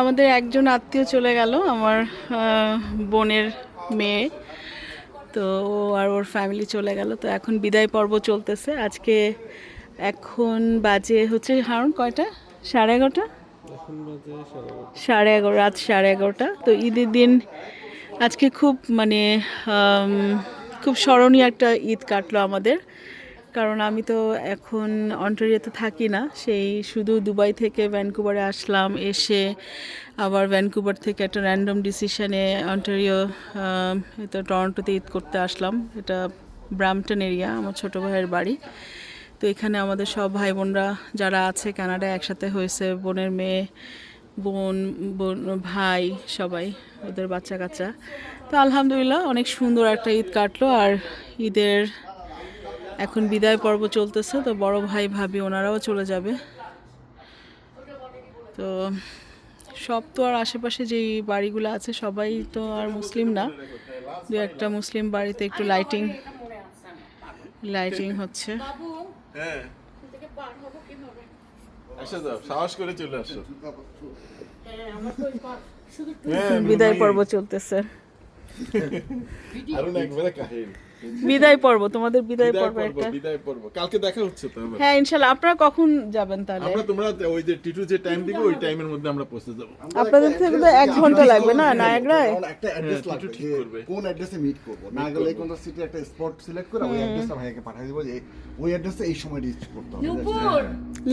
আমাদের একজন আত্মীয় চলে গেল, আমার বোনের মেয়ে। তো ও আর ওর ফ্যামিলি চলে গেল। তো এখন বিদায় পর্ব চলতেছে। আজকে এখন বাজে হচ্ছে, হারুন, কয়টা? সাড়ে এগারোটা? সাড়ে এগারো, রাত সাড়ে এগারোটা। তো ঈদের দিন আজকে খুব মানে খুব স্মরণীয় একটা ঈদ কাটলো আমাদের। কারণ আমি তো এখন অন্টারিওতে থাকি না। সেই শুধু দুবাই থেকে ভ্যানকুভারে আসলাম, এসে আবার ভ্যানকুভার থেকে একটা র্যান্ডম ডিসিশনে অন্টারিও তো টরন্টোতে ঈদ করতে আসলাম। এটা ব্রামটন এরিয়া, আমার ছোটো ভাইয়ের বাড়ি। তো এখানে আমাদের সব ভাই বোনরা যারা আছে কানাডায় একসাথে হয়েছে, বোনের মেয়ে, বোন বোন, ভাই, সবাই, ওদের বাচ্চা কাচ্চা তো আলহামদুলিল্লাহ, অনেক সুন্দর একটা ঈদ কাটলো। আর ঈদের এখন বিদায় পর্ব চলতেছে তো বড় ভাই ভাবি ওনারাও চলে যাবে। তো সব তো আর আশেপাশে যেই বাড়িগুলো আছে সবাই তো আর মুসলিম না। দু একটা মুসলিম বাড়িতে একটু লাইটিং লাইটিং হচ্ছে। হ্যাঁ। চলে হ্যাঁ, বিদায় পর্ব চলতেছে। বিদায় পর্ব তোমাদের বিদায় পর্ব একটা। বিদায় পর্ব। কালকে দেখা হচ্ছে তো হ্যাঁ ইনশাআল্লাহ আপনারা কখন যাবেন তাহলে? আমরা তোমরা ওই যে টিটু যে টাইম দিবে ওই টাইমের মধ্যে আমরা পৌঁছে যাব। আপনাদের থেকে তো 1 ঘণ্টা লাগবে না নায়াগড়ায় একটা অ্যাড্রেস লাগবে ঠিক করবে। কোন অ্যাড্রেসে মিট করব। নায়াগ্রা কোন সিটি একটা স্পট সিলেক্ট করে ওই অ্যাড্রেসটা ভাইকে পাঠিয়ে দিব যে ওই অ্যাড্রেসে এই সময় রিচ করতে হবে। নূপুর!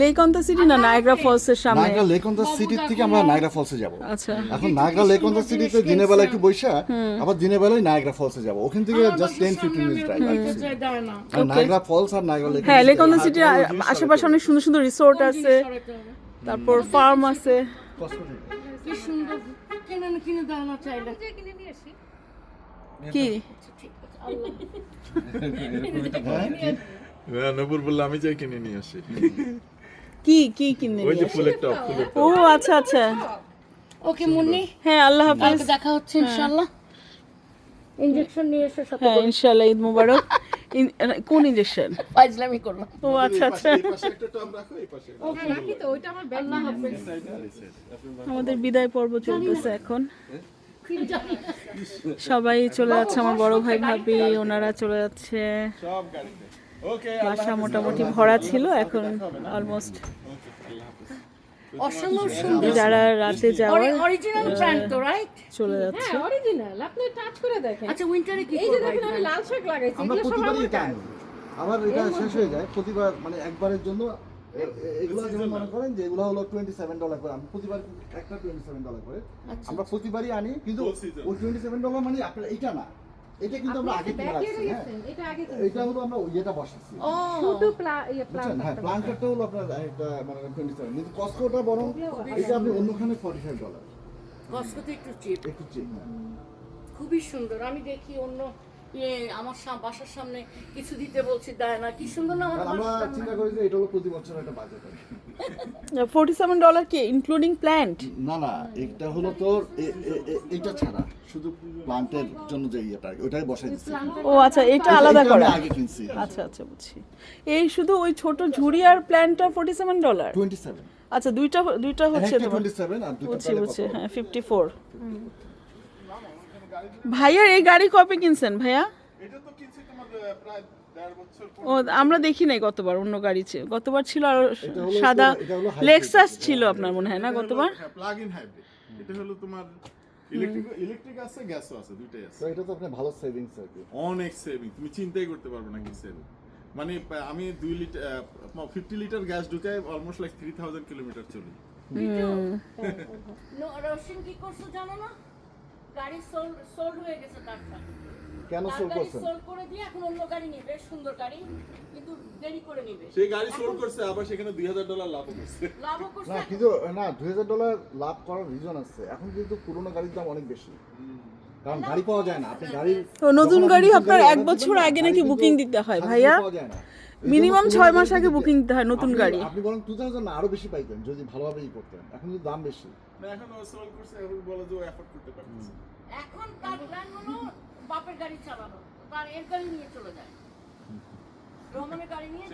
লেক অন সিটি না নায়াগড়া ফলস এর সামনে? নায়াগ্রা লেক অন সিটি থেকে আমরা নায়াগড়া ফলসে যাব। আচ্ছা। এখন নায়াগ্রা লেক অন সিটিতে দিনের বেলা একটু বৈশা আবার দিনের বেলায় নায়াগড়া ফলসে যাব। ওখান থেকে জাস্ট 10 15 হ্যাঁ, আশেপাশে অনেক সুন্দর সুন্দর রিসোর্ট আছে। তারপর ফার্ম আছে। কিনে নিয়ে আসি? কি? হ্যাঁ, আমি যাই কিনে নিয়ে আসি। কি কি কিনে ওই যে ফুলের টপ ও আচ্ছা আচ্ছা। ওকে মুন্নি। হ্যাঁ আল্লাহ হাফেজ। দেখা হচ্ছে হ্যাঁ। ইনশাআল্লাহ। ইনজেকশন নিয়ে এসে সাথে হ্যাঁ ইনশাল্লাহ ঈদ মুবারক। কোন ইঞ্জেকশন ফাইজলামি করলাম ও আচ্ছা আচ্ছা। এই পাশে একটা টপ রাখো এই পাশে। আল্লাহ আমাদের বিদায় পর্ব চলতেছে এখন। সবাই চলে যাচ্ছে আমার বড় ভাই ভাবি ওনারা চলে যাচ্ছে। সব বাসা মোটামুটি ভরা ছিল এখন অলমোস্ট অসম্ভব সুন্দর যারা রাতে যাওয়ার অরিজিনাল ব্র্যান্ড তো রাইট চলে যাচ্ছে। অরিজিনাল আপনি টাচ করে দেখেন। আচ্ছা উইন্টারে কি এই যে দেখেন আমি লাল শাক লাগাইছি আমরা এগুলো সব প্রতিবারই আমার এটা আনি আবার এটা শেষ হয়ে যায় প্রতিবার মানে একবারের জন্য এগুলো যেমন মনে করেন যে এগুলো হলো টোয়েন্টি সেভেন ডলার করে। আমি প্রতিবার একটা টোয়েন্টি সেভেন ডলার করে আমরা প্রতিবারই আনি কিন্তু ওই টোয়েন্টি সেভেন ডলার মানে আপনার এটা না। এটা কিন্তু আমরা আগে কিনে রাখছি হ্যাঁ। এটা আগে এটা হলো আমরা ইয়েটা এটা বসাচ্ছি। ও শুধু প্লা ইয়ে হ্যাঁ প্লান্টারটা হলো আপনার একটা মানে টোয়েন্টি সেভেন কিন্তু কস্কোটা বরং এটা আপনি অন্যখানে ফর্টি ফাইভ ডলার কসকোতে একটু চিপ একটু চিপ খুবই সুন্দর। আমি দেখি অন্য আমার সাম- বাসার সামনে কিছু দিতে বলছি দেয় না। কি সুন্দর না আমার আমরা চিন্তা করি যে এটা হলো প্রতি বছর একটা বাজেট ফোর্টি সেভেন ডলার কি? ইনক্লুডিং প্ল্যান্ট না না এটা হলো তোর এটা ছাড়া। শুধু প্লান্টের জন্য যে ইয়েটা ওটাই বসাই দিচ্ছি। ও আচ্ছা এটা আলাদা করা? আগে কিনছি। আচ্ছা আচ্ছা বুঝছি। এই শুধু ওই ছোট ঝুড়ি আর প্ল্যান্টটা forty seven dollar twenty seven আচ্ছা দুইটা দুইটা হচ্ছে তোমার। টোয়েন্টি সেভেন আর দুটো বুঝছি বুঝছি হ্যাঁ ফিফটি ফোর ভাইয়ার এই গাড়ি কবে কিনছেন ভাইয়া এটা তো কিনছি তোমার আহ, প্রায় দেড় বছর ও আমরা দেখি নাই গতবার অন্য গাড়ি ছিল গতবার ছিল আর সাদা। লেক্সাস ছিল আপনার মনে হয় না গতবার প্লাগ ইন হাইব্রিড এটা হলো তোমার ইলেকট্রিক ইলেকট্রিক আছে গ্যাসও আছে দুইটাই আছে এটা তো আপনার ভালো সেভিংস আর কি অনেক সেভিং তুমি চিন্তাই করতে পারবে না কি সেভিং মানে আমি দুই লিটার ফিফটি লিটার গ্যাস ঢুকাই almost like three thousand kilometre চলি নো, কি করছ জানো না গাড়ি সোল্ড সোল্ড হয়ে গেছে তারটা কেন সোল করছেন? করে দিয়ে এখন অন্য গাড়ি নিবে বেশ সুন্দর গাড়ি কিন্তু দেরি করে নিবে। সেই গাড়ি সোল্ড করছে আবার সেখানে দুই হাজার ডলার লাভ করছে। লাভও করছে না কিন্তু না দুই হাজার ডলার লাভ করার রিজন আছে। এখন কিন্তু পুরোনো গাড়ির দাম অনেক বেশি। কারণ গাড়ি পাওয়া যায় না। আপনি গাড়ির তো নতুন গাড়ি আপনার এক বছর আগে গাড়ি নাকি বুকিং দিতে হয় ভাইয়া? মিনিমাম ছয় মাস আগে বুকিং দিতে হয় নতুন গাড়ি। আপনি বরং টু থাউজেন্ড আরও বেশি পাইতেন যদি ভালোভাবে ই করতেন। এখন কিন্তু দাম বেশি। না এখন করছে এখন বলে যে ও অ্যাফোর্ড করতে পারতেছে এখন তার প্ল্যান হলো বাপের গাড়ি চালানো তার এর গাড়ি নিয়ে চলে যায়। গাড়ি নিয়ে।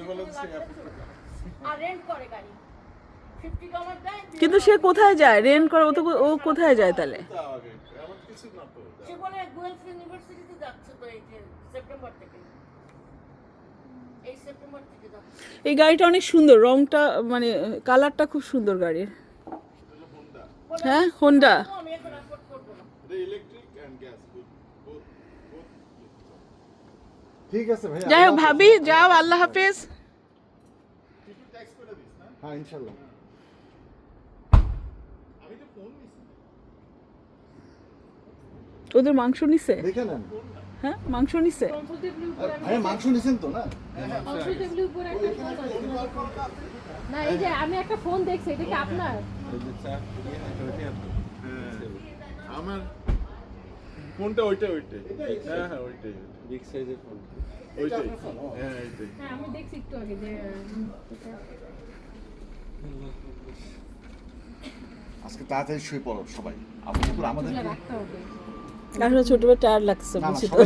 আর রেন্ট করে গাড়ি। কিন্তু সে কোথায় যায়? রেন্ট করে ও তো ও কোথায় যায় তাহলে? তা আগে আমার কিছু না তো। সে বলে গুয়েলস ইউনিভার্সিটিতে যাচ্ছে তো এই যে সেপ্টেম্বর থেকে। এই গাড়িটা অনেক সুন্দর রংটা মানে কালারটা খুব সুন্দর গাড়ির। হ্যাঁ হোন্ডা ঠিক আছে ভাই যাই হোক ভাবি যাও আল্লাহ হাফেজ। কিছু ট্যাক্স করে দিস না? হ্যাঁ নিছি। ওদের মাংস নিছে? দেখে নেন। হ্যাঁ মাংস নিছে? আর মাংস নিছেন তো না? কমফোর্টেবলি উপরে একটা ফোন না এই যে আমি একটা ফোন দেখছি এটা কি আপনার? হ্যাঁ আমার ফোনটা ওইটা ওইটাই হ্যাঁ হ্যাঁ ওইটাই বিগ সাইজের ফোন ওইটাই। হ্যাঁ ওইটাই। হ্যাঁ আমি দেখছি একটু আগে যে আজকে তাড়াতাড়ি শুয়ে পড়ো সবাই। আমাদের রাখতে হবে। আসলে ছোটবেলা টায়ার লাগছে বুঝছি তো।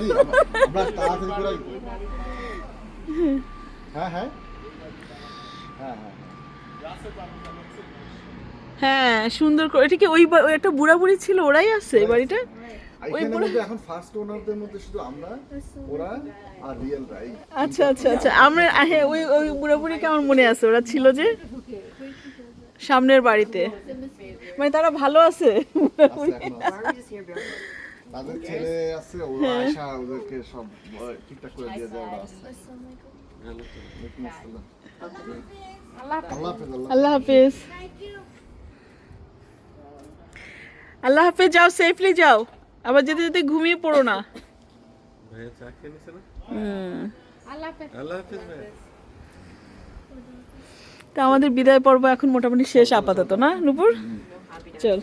হ্যাঁ হ্যাঁ। হ্যাঁ হ্যাঁ হ্যাঁ। সুন্দর করে এটা কি ওই একটা বুড়া বুড়ি ছিল ওরাই আছে এই বাড়িটা? এখানের এখন ফার্স্ট ওনারদের মধ্যে শুধু আমরা ওরা আর রিয়েল রাই আচ্ছা আচ্ছা আচ্ছা আমরা হ্যাঁ ওই ওই আমার মনে আছে? ওরা ছিল যে সামনের বাড়িতে। মানে তারা ভালো আছে। তাদের ছেলে আছে ওরা আয়সা ওদেরকে সব ঠিকঠাক করে দিয়ে দেয় ওরা। আল্লাহ আল্লাহ হাফেজ আল্লাহ আল্লাহ হাফেজ। যাও সেফলি যাও। আবার যেতে যেতে ঘুমিয়ে পড়ো না। তা আমাদের বিদায় পর্ব এখন মোটামুটি শেষ আপাতত না নুপুর? চল।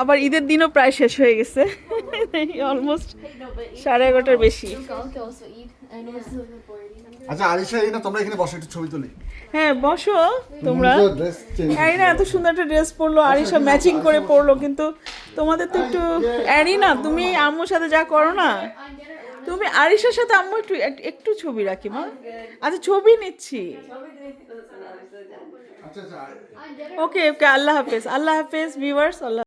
আবার ঈদের দিনও প্রায় শেষ হয়ে গেছে। অলমোস্ট সাড়ে এগারোটার বেশি. আচ্ছা আরিশা এই না তোমরা এখানে বসো একটু ছবি তুলি। হ্যাঁ বসো তোমরা। চেঞ্জ অ্যারি না এত সুন্দর একটা ড্রেস পরলো আরিশা ম্যাচিং করে পরলো কিন্তু তোমাদের তো একটু অ্যারি না তুমি আম্মুর সাথে যা করো না। তুমি আরিশার সাথে আম্মু একটু একটু ছবি রাখি মা। আচ্ছা ছবি নিচ্ছি। আচ্ছা আচ্ছা ওকে ওকে আল্লাহ হাফেজ আল্লাহ হাফেজ ভিউয়ার্স আল্লাহ